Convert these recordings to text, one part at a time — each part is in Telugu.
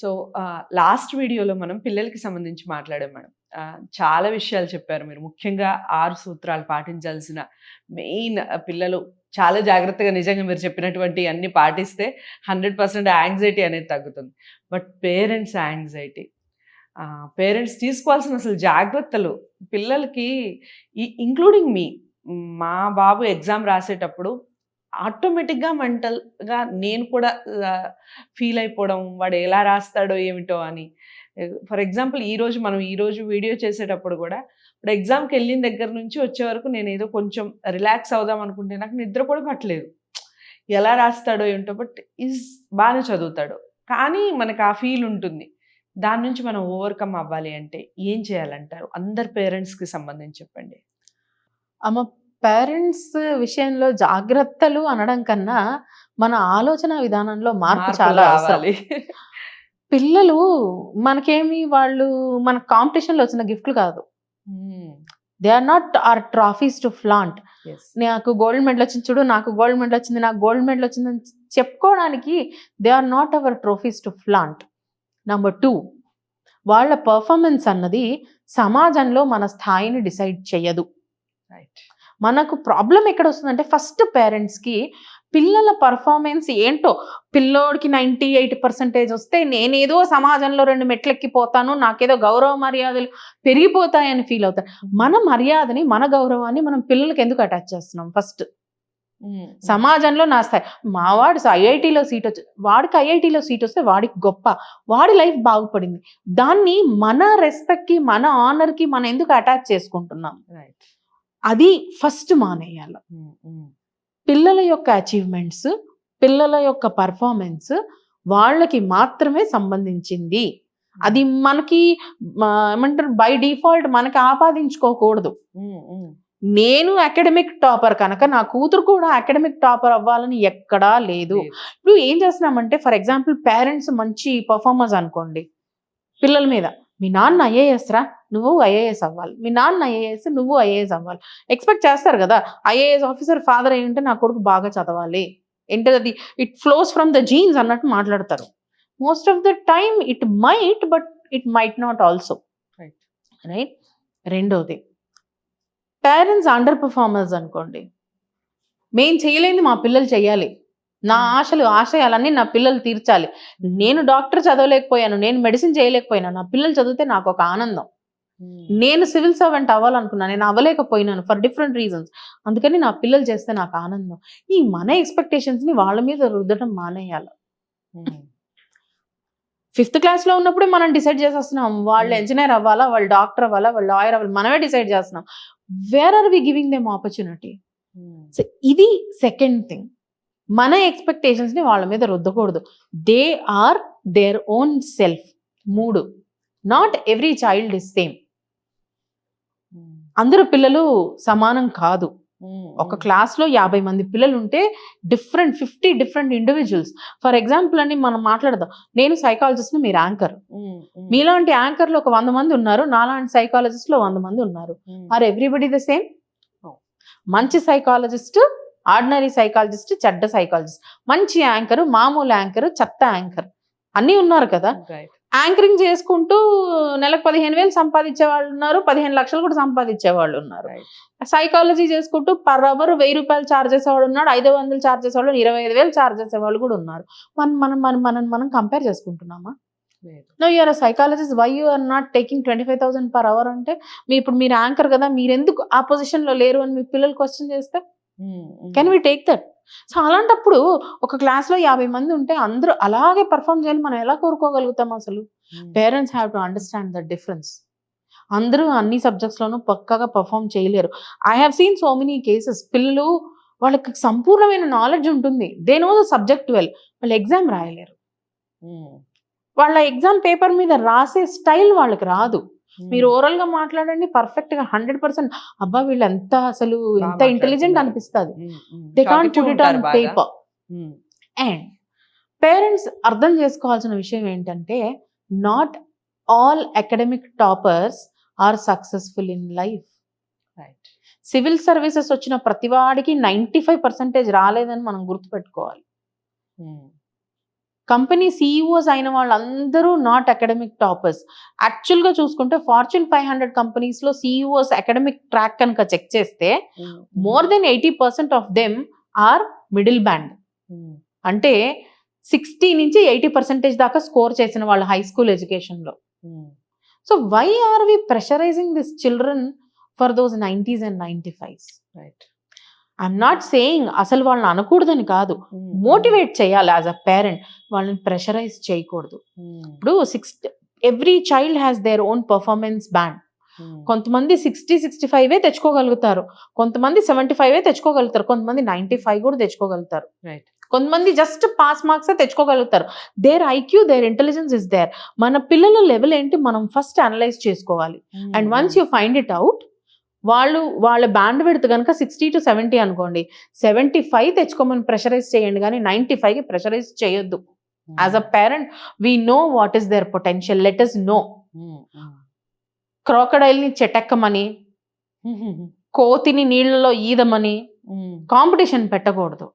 సో లాస్ట్ వీడియోలో మనం పిల్లలకి సంబంధించి మాట్లాడాం మేడం. చాలా విషయాలు చెప్పారు మీరు. ముఖ్యంగా ఆరు సూత్రాలు పాటించాల్సిన మెయిన్ పిల్లలు చాలా జాగ్రత్తగా నిజంగా మీరు చెప్పినటువంటి అన్ని పాటిస్తే హండ్రెడ్ పర్సెంట్ యాంగ్జైటీ అనేది తగ్గుతుంది. But parents anxiety. పేరెంట్స్ తీసుకోవాల్సిన అసలు జాగ్రత్తలు పిల్లలకి ఇంక్లూడింగ్ మీ. మా బాబు ఎగ్జామ్ రాసేటప్పుడు ఆటోమేటిక్గా మెంటల్గా నేను కూడా ఫీల్ అయిపోవడం వాడు ఎలా రాస్తాడో ఏమిటో అని. ఫర్ ఎగ్జాంపుల్ ఈరోజు మనం ఈరోజు వీడియో చేసేటప్పుడు కూడా ఇప్పుడు ఎగ్జామ్కి వెళ్ళిన దగ్గర నుంచి వచ్చే వరకు నేను ఏదో కొంచెం రిలాక్స్ అవుదాం అనుకుంటే నాకు నిద్ర కూడా పట్టలేదు. ఎలా రాస్తాడో ఏంటో బట్ ఈజ్ బాగానే చదువుతాడు. కానీ మనకు ఆ ఫీల్ ఉంటుంది. దాని నుంచి మనం ఓవర్కమ్ అవ్వాలి అంటే ఏం చేయాలంటారు? అందరు పేరెంట్స్కి సంబంధించి చెప్పండి. అమ్మ పేరెంట్స్ విషయంలో జాగ్రత్తలు అనడం కన్నా మన ఆలోచన విధానంలో మార్పు చాలా అవసరం. పిల్లలు మనకేమి వాళ్ళు మన కాంపిటీషన్లో వచ్చిన గిఫ్ట్లు కాదు. They are not are trophies to flaunt నాకు గోల్డ్ మెడల్ వచ్చింది చూడు నాకు గోల్డ్ మెడల్ వచ్చింది నాకు గోల్డ్ మెడల్ వచ్చింది అని చెప్పుకోవడానికి they are not our trophies to flaunt number two వాళ్ళ పర్ఫార్మెన్స్ అన్నది సమాజంలో మన స్థాయిని డిసైడ్ చేయదు రైట్ మనకు ప్రాబ్లం ఎక్కడ వస్తుందంటే ఫస్ట్ పేరెంట్స్కి పిల్లల పర్ఫార్మెన్స్ ఏంటో. పిల్లోడికి నైంటీ ఎయిట్ పర్సెంటేజ్ వస్తే నేనేదో సమాజంలో రెండు మెట్లెక్కిపోతాను నాకేదో గౌరవ మర్యాదలు పెరిగిపోతాయని ఫీల్ అవుతాను మన మర్యాదని మన గౌరవాన్ని మనం పిల్లలకి ఎందుకు అటాచ్ చేస్తున్నాం ఫస్ట్? సమాజంలో నా స్థాయి మావాడు ఐఐటిలో సీట్ వచ్చి వాడికి ఐఐటిలో సీట్ వస్తే వాడికి గొప్ప వాడి లైఫ్ బాగుపడింది. దాన్ని మన రెస్పెక్ట్కి మన ఆనర్కి మనం ఎందుకు అటాచ్ చేసుకుంటున్నాం? రైట్. అది ఫస్ట్ మానేయాలి. పిల్లల యొక్క అచీవ్మెంట్స్ పిల్లల యొక్క పర్ఫార్మెన్స్ వాళ్ళకి మాత్రమే సంబంధించింది. అది మనకి ఏమంటారు బై డిఫాల్ట్ మనకి ఆపాదించుకోకూడదు. నేను అకాడమిక్ టాపర్ కనుక నా కూతురు కూడా అకాడమిక్ టాపర్ అవ్వాలని ఎక్కడా లేదు. ఇప్పుడు ఏం చేస్తున్నామంటే ఫర్ ఎగ్జాంపుల్ పేరెంట్స్ మంచి పర్ఫార్మర్స్ అనుకోండి పిల్లల మీద. మీ నాన్న ఐఏఎస్ రా? నువ్వు ఐఏఎస్ అవ్వాలి. మీ నాన్న ఐఏఎస్ నువ్వు ఐఏఎస్ అవ్వాలి. ఎక్స్పెక్ట్ చేస్తారు కదా ఐఏఎస్ ఆఫీసర్ ఫాదర్ ఉంటే నా కొడుకు బాగా చదవాలి. ఏంటది అది? It flows from the genes అన్నట్టు మాట్లాడతారు. Most of the time it might but it might not also. Right రెండోది. పేరెంట్స్ అండర్ పర్ఫార్మర్స్ అనుకోండి. మేం చేయలేంది మా పిల్లలు చేయాలి. నా Hmm. ఆశలు ఆశయాలన్నీ నా పిల్లలు తీర్చాలి. నేను డాక్టర్ చదవలేకపోయాను నేను మెడిసిన్ చేయలేకపోయాను నా పిల్లలు చదివితే నాకు ఒక ఆనందం. నేను సివిల్ సర్వెంట్ అవ్వాలనుకున్నా నేను అవ్వలేకపోయినాను ఫర్ డిఫరెంట్ రీజన్స్. అందుకని నా పిల్లలు చేస్తే నాకు ఆనందం. ఈ మన ఎక్స్పెక్టేషన్స్ని వాళ్ళ మీద రుద్దడం మానేయాలి. ఫిఫ్త్ క్లాస్లో ఉన్నప్పుడే మనం డిసైడ్ చేసేస్తున్నాం. వాళ్ళు. ఇంజనీర్ అవ్వాలా వాళ్ళు డాక్టర్ అవ్వాలా వాళ్ళు లాయర్ అవ్వాలి మనమే డిసైడ్ చేస్తున్నాం. Where are we giving them opportunity so ఇది సెకండ్ థింగ్ మన ఎక్స్పెక్టేషన్స్ని వాళ్ళ మీద రుద్దకూడదు. They are their own self మూడు. Not every child is same అందరు పిల్లలు సమానం కాదు. ఒక క్లాస్లో యాభై మంది పిల్లలు ఉంటే different fifty different individuals for example అని మనం మాట్లాడదాం. నేను సైకాలజిస్ట్ మీరు యాంకర్. మీలాంటి యాంకర్లు ఒక వంద మంది ఉన్నారు నాలాంటి సైకాలజిస్ట్లో వంద మంది ఉన్నారు. Are everybody the same. మంచి సైకాలజిస్ట్ ఆర్డినరీ సైకాలజిస్ట్ చెడ్డ సైకాలజిస్ట్. మంచి యాంకర్ మామూలు యాంకర్ చెత్త యాంకర్. అన్నీ ఉన్నారు కదా? యాంకరింగ్ చేసుకుంటూ నెలకు పదిహేను వేలు సంపాదించే వాళ్ళు ఉన్నారు పదిహేను లక్షలు కూడా సంపాదించే వాళ్ళు ఉన్నారు. సైకాలజీ చేసుకుంటూ పర్ అవర్ వెయ్యి రూపాయలు చార్జ్ చేసేవాడు ఉన్నాడు ఐదు వందలు చార్జ్ చేసేవాళ్ళు ఇరవై ఐదు వేలు చార్జ్ చేసేవాళ్ళు కూడా ఉన్నారు. మనం మనం మనం మనం మనం compare చేసుకుంటున్నామా? No you're psychologist why you are not taking twenty five thousand per hour అంటే మీ ఇప్పుడు మీరు యాంకర్ కదా మీరు ఎందుకు ఆ పొజిషన్లో లేరు అని మీ పిల్లలు క్వశ్చన్ చేస్తే? Can we take that so అలాంటప్పుడు ఒక క్లాస్లో యాభై మంది ఉంటే అందరూ అలాగే పర్ఫామ్ చేయాలి. మనం ఎలా కోరుకోగలుగుతాం అసలు? Parents have to understand the difference. అందరూ అన్ని subjects లోనూ పక్కగా పర్ఫామ్ చేయలేరు. I have seen so many cases. పిల్లలు వాళ్ళకి సంపూర్ణమైన నాలెడ్జ్ ఉంటుంది. They know the subject well. వాళ్ళు ఎగ్జామ్ రాయలేరు. వాళ్ళ ఎగ్జామ్ పేపర్ మీద రాసే స్టైల్ వాళ్ళకి రాదు. మీరు ఓవరాల్గా మాట్లాడండి పర్ఫెక్ట్గా హండ్రెడ్ పర్సెంట్. అబ్బా వీళ్ళు ఎంత అసలు ఎంత ఇంటెలిజెంట్. అనిపిస్తుంది. They can't put it on paper and parents అర్థం చేసుకోవాల్సిన విషయం ఏంటంటే not all academic toppers are successful in life civil services వచ్చిన ప్రతివాడికి నైంటీ ఫైవ్ పర్సెంటేజ్ రాలేదని మనం గుర్తుపెట్టుకోవాలి. కంపెనీ సీఈఓస్ అయిన వాళ్ళందరూ నాట్ అకాడమిక్ టాపర్స్ యాక్చువల్గా చూసుకుంటే ఫార్చ్యూన్ ఫైవ్ హండ్రెడ్ కంపెనీస్లో సీఈఓస్ అకాడమిక్ ట్రాక్ కనుక చెక్ చేస్తే more than eighty percent of them are middle band అంటే సిక్స్టీ నుంచి ఎయిటీ పర్సెంటేజ్ దాకా స్కోర్ చేసిన వాళ్ళు హై స్కూల్ ఎడ్యుకేషన్లో so why are we pressurising this children for those nineties and ninety fives right I'm not saying అసలు వాళ్ళని అనకూడదని కాదు. మోటివేట్ చేయాలి యాజ్ అ పేరెంట్ వాళ్ళని ప్రెషరైజ్ చేయకూడదు. ఇప్పుడు six every child has their own performance band కొంతమంది సిక్స్టీ సిక్స్టీ ఫైవే తెచ్చుకోగలుగుతారు. కొంతమంది సెవెంటీ ఫైవే తెచ్చుకోగలుగుతారు. కొంతమంది నైంటీ ఫైవ్ కూడా తెచ్చుకోగలుగుతారు. రైట్ కొంతమంది just pass marks తెచ్చుకోగలుగుతారు. Their IQ their intelligence is their మన పిల్లల లెవెల్ ఏంటి? మనం ఫస్ట్ అనలైజ్ చేసుకోవాలి. And once you find it out వాళ్ళు వాళ్ళ బ్యాండ్ పెడితే కనుక సిక్స్టీ టు సెవెంటీ అనుకోండి. సెవెంటీ ఫైవ్ తెచ్చుకోమని ప్రెషరైజ్ చేయండి కానీ నైంటీ ఫైవ్కి ప్రెషరైజ్ చేయొద్దు. As a parent we know what is their potential let is know క్రోకడైల్ని చెటెక్కమని కోతిని నీళ్ళలో ఈదమని కాంపిటీషన్ పెట్టకూడదు.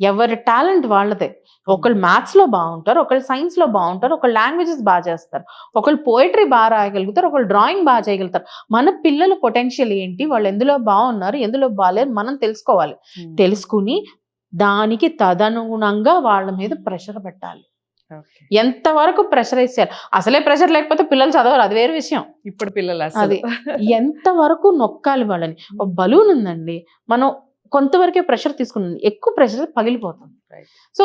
ఎవరి టాలెంట్ వాళ్ళదే. ఒకళ్ళు మ్యాథ్స్లో బాగుంటారు ఒకళ్ళు సైన్స్లో బాగుంటారు ఒకళ్ళు లాంగ్వేజెస్ బాగా చేస్తారు ఒకళ్ళు పోయిటరీ బాగా రాయగలుగుతారు ఒకళ్ళు డ్రాయింగ్ బాగా చేయగలుగుతారు. మన పిల్లల పొటెన్షియల్ ఏంటి? వాళ్ళు ఎందులో బాగున్నారు ఎందులో బాగాలేరు మనం తెలుసుకోవాలి. తెలుసుకుని దానికి తదనుగుణంగా వాళ్ళ మీద ప్రెషర్ పెట్టాలి. ఎంతవరకు ప్రెషరైజ్ చేయాలి అసలే ప్రెషర్ లేకపోతే పిల్లలు చదవరు అది వేరే విషయం. ఇప్పుడు పిల్లలు అది. ఎంతవరకు నొక్కాలి వాళ్ళని? ఒక బలూన్ ఉందండి. మనం కొంతవరకే ప్రెషర్ తీసుకున్నాం ఎక్కువ ప్రెషర్ పగిలిపోతుంది. సో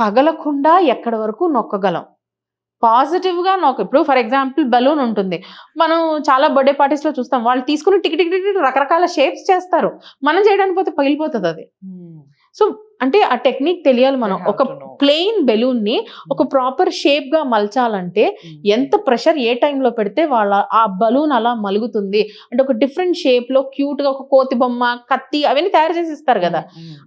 పగలకుండా ఎక్కడి వరకు నొక్కగలం. పాజిటివ్గా నొక్క ఇప్పుడు ఫర్ ఎగ్జాంపుల్ బలూన్ ఉంటుంది. మనం చాలా బర్త్డే పార్టీస్లో చూస్తాం. వాళ్ళు తీసుకుని టిక్ టిక్ టిక్ టిక్ రకరకాల షేప్స్ చేస్తారు. మనం చేయడానికి పోతే పగిలిపోతుంది అది. సో అంటే ఆ టెక్నిక్ తెలియాలి మనం. ఒక ప్లెయిన్ బెలూన్ని ఒక ప్రాపర్ షేప్గా మలచాలంటే ఎంత ప్రెషర్ ఏ టైంలో పెడితే వాళ్ళ ఆ బలూన్ అలా మలుగుతుంది. అంటే ఒక డిఫరెంట్ షేప్లో క్యూట్గా ఒక కోతి బొమ్మ కత్తి అవన్నీ తయారు చేసి ఇస్తారు కదా.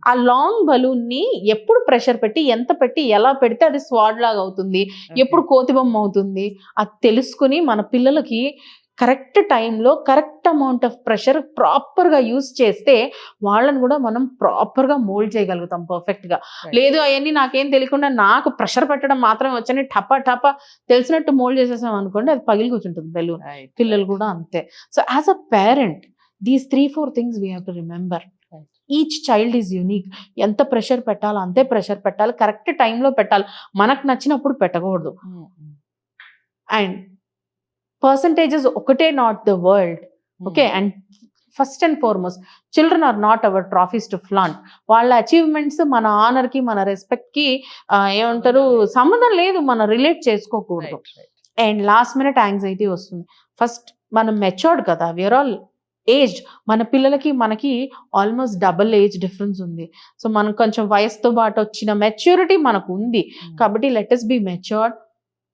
ఆ లాంగ్ బలూన్ని ఎప్పుడు ప్రెషర్ పెట్టి ఎంత పెట్టి ఎలా పెడితే అది స్వాడ్ లాగా అవుతుంది. ఎప్పుడు కోతి బొమ్మ అవుతుంది. అది తెలుసుకుని మన పిల్లలకి కరెక్ట్ టైంలో కరెక్ట్ అమౌంట్ ఆఫ్ ప్రెషర్ ప్రాపర్గా యూస్ చేస్తే వాళ్ళని కూడా మనం ప్రాపర్గా మోల్డ్ చేయగలుగుతాం పర్ఫెక్ట్గా. లేదు అవన్నీ నాకేం తెలియకుండా నాకు ప్రెషర్ పెట్టడం మాత్రమే వచ్చని టప టప తెలిసినట్టు మోల్డ్ చేసేసాం అనుకోండి అది పగిలి కూర్చుంటుంది బెలూన్. పిల్లలు కూడా అంతే. So as a parent these three four things we have to remember. Each child is unique ఎంత ప్రెషర్ పెట్టాలో అంతే ప్రెషర్ పెట్టాలి. కరెక్ట్ టైంలో పెట్టాలి. మనకు నచ్చినప్పుడు పెట్టకూడదు. అండ్ పర్సంటేజెస్ ఒకటే not the world okay and first and foremost children are not our trophies to flaunt వాళ్ళ అచీవ్మెంట్స్ మన honor కి మన రెస్పెక్ట్కి ఆ, ఏమంటారు సంబంధం లేదు మనం రిలేట్ చేసుకోకూడదు. అండ్ లాస్ట్ మినిట్ యాంగ్జైటీ వస్తుంది. ఫస్ట్ మనం మెచ్యూర్డ్ కదా వేర్ ఆల్ ఏజ్డ్ మన పిల్లలకి మనకి ఆల్మోస్ట్ డబుల్ ఏజ్ డిఫరెన్స్ ఉంది. సో మనం కొంచెం వయసుతో పాటు వచ్చిన మెచ్యూరిటీ మనకు ఉంది. కాబట్టి let us be matured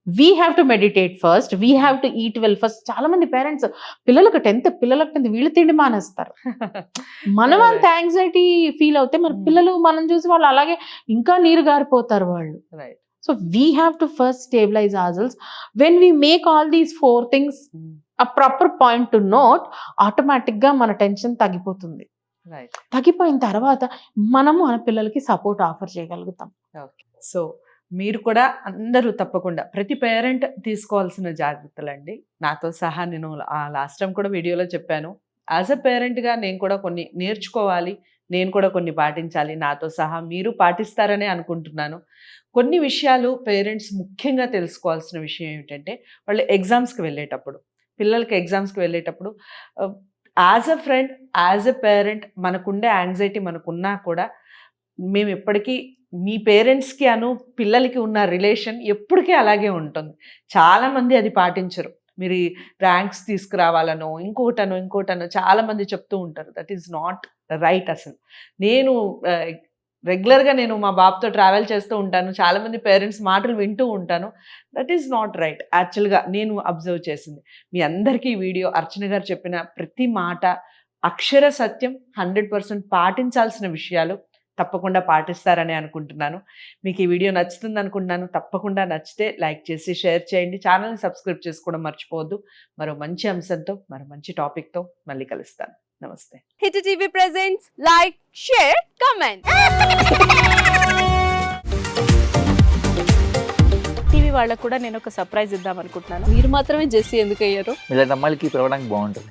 we have to meditate first we have to eat well first చాలా మంది పేరెంట్స్ పిల్లలకు టెన్త్ పిల్లలకు టెన్త్ వీళ్ళు తిండి మానేస్తారు. మనం అంత యాంగ్జైటీ ఫీల్ అవుతే మరి Hmm. పిల్లలు మనం చూసి వాళ్ళు అలాగే ఇంకా నీరు గారిపోతారు వాళ్ళు. So we have to first stabilise ourselves when we make all these four things a proper point to note ఆటోమేటిక్గా మన టెన్షన్ తగ్గిపోతుంది. తగ్గిపోయిన తర్వాత మనము మన పిల్లలకి సపోర్ట్ ఆఫర్ చేయగలుగుతాం. సో మీరు కూడా అందరూ తప్పకుండా ప్రతి పేరెంట్ తీసుకోవాల్సిన జాగ్రత్తలు అండి నాతో సహా నేను లాస్ట్ టైం కూడా వీడియోలో చెప్పాను. యాజ్ అ పేరెంట్గా నేను కూడా కొన్ని నేర్చుకోవాలి నేను కూడా కొన్ని పాటించాలి నాతో సహా మీరు పాటిస్తారనే అనుకుంటున్నాను. కొన్ని విషయాలు పేరెంట్స్ ముఖ్యంగా తెలుసుకోవాల్సిన విషయం ఏమిటంటే వాళ్ళు ఎగ్జామ్స్కి వెళ్ళేటప్పుడు పిల్లలకి ఎగ్జామ్స్కి వెళ్ళేటప్పుడు as a friend as a parent మనకుండే యాంగ్జైటీ మనకున్నా కూడా మేము ఎప్పటికీ మీ పేరెంట్స్కి అను పిల్లలకి ఉన్న రిలేషన్ ఎప్పటికీ అలాగే ఉంటుంది. చాలామంది అది పాటించరు. మీరు ర్యాంక్స్ తీసుకురావాలనో ఇంకోటనో ఇంకోటనో చాలామంది చెప్తూ ఉంటారు. దట్ ఈస్ నాట్ రైట్ అసలు. నేను రెగ్యులర్గా నేను మా బాబుతో ట్రావెల్ చేస్తూ ఉంటాను. చాలామంది పేరెంట్స్ మాటలు వింటూ ఉంటాను. దట్ ఈస్ నాట్ రైట్ యాక్చువల్గా నేను అబ్జర్వ్ చేసింది. మీ అందరికీ ఈ వీడియో అర్చన గారు చెప్పిన ప్రతి మాట అక్షర సత్యం హండ్రెడ్ పర్సెంట్ పాటించాల్సిన విషయాలు. తప్పకుండా పాటిస్తారని అనుకుంటున్నాను. మీకు ఈ వీడియో నచ్చుతుంది అనుకుంటున్నాను. తప్పకుండా నచ్చితే లైక్ చేసి షేర్ చేయండి. ఛానల్ని సబ్స్క్రైబ్ చేసుకోవడం మర్చిపోవద్దు. మరో మంచి అంశంతో మరో మంచి టాపిక్తో మళ్ళీ కలుస్తాను. నమస్తే. Hit TV presents like share comment. వాళ్ళకు కూడా నేను ఒక సర్ప్రైజ్ ఇద్దాం అనుకుంటున్నాను. మీరు మాత్రమే జెస్సీ ఎందుకు అయ్యారు ఇలాంటి అమ్మాయిలకి పిలవడానికి బాగుంటుంది.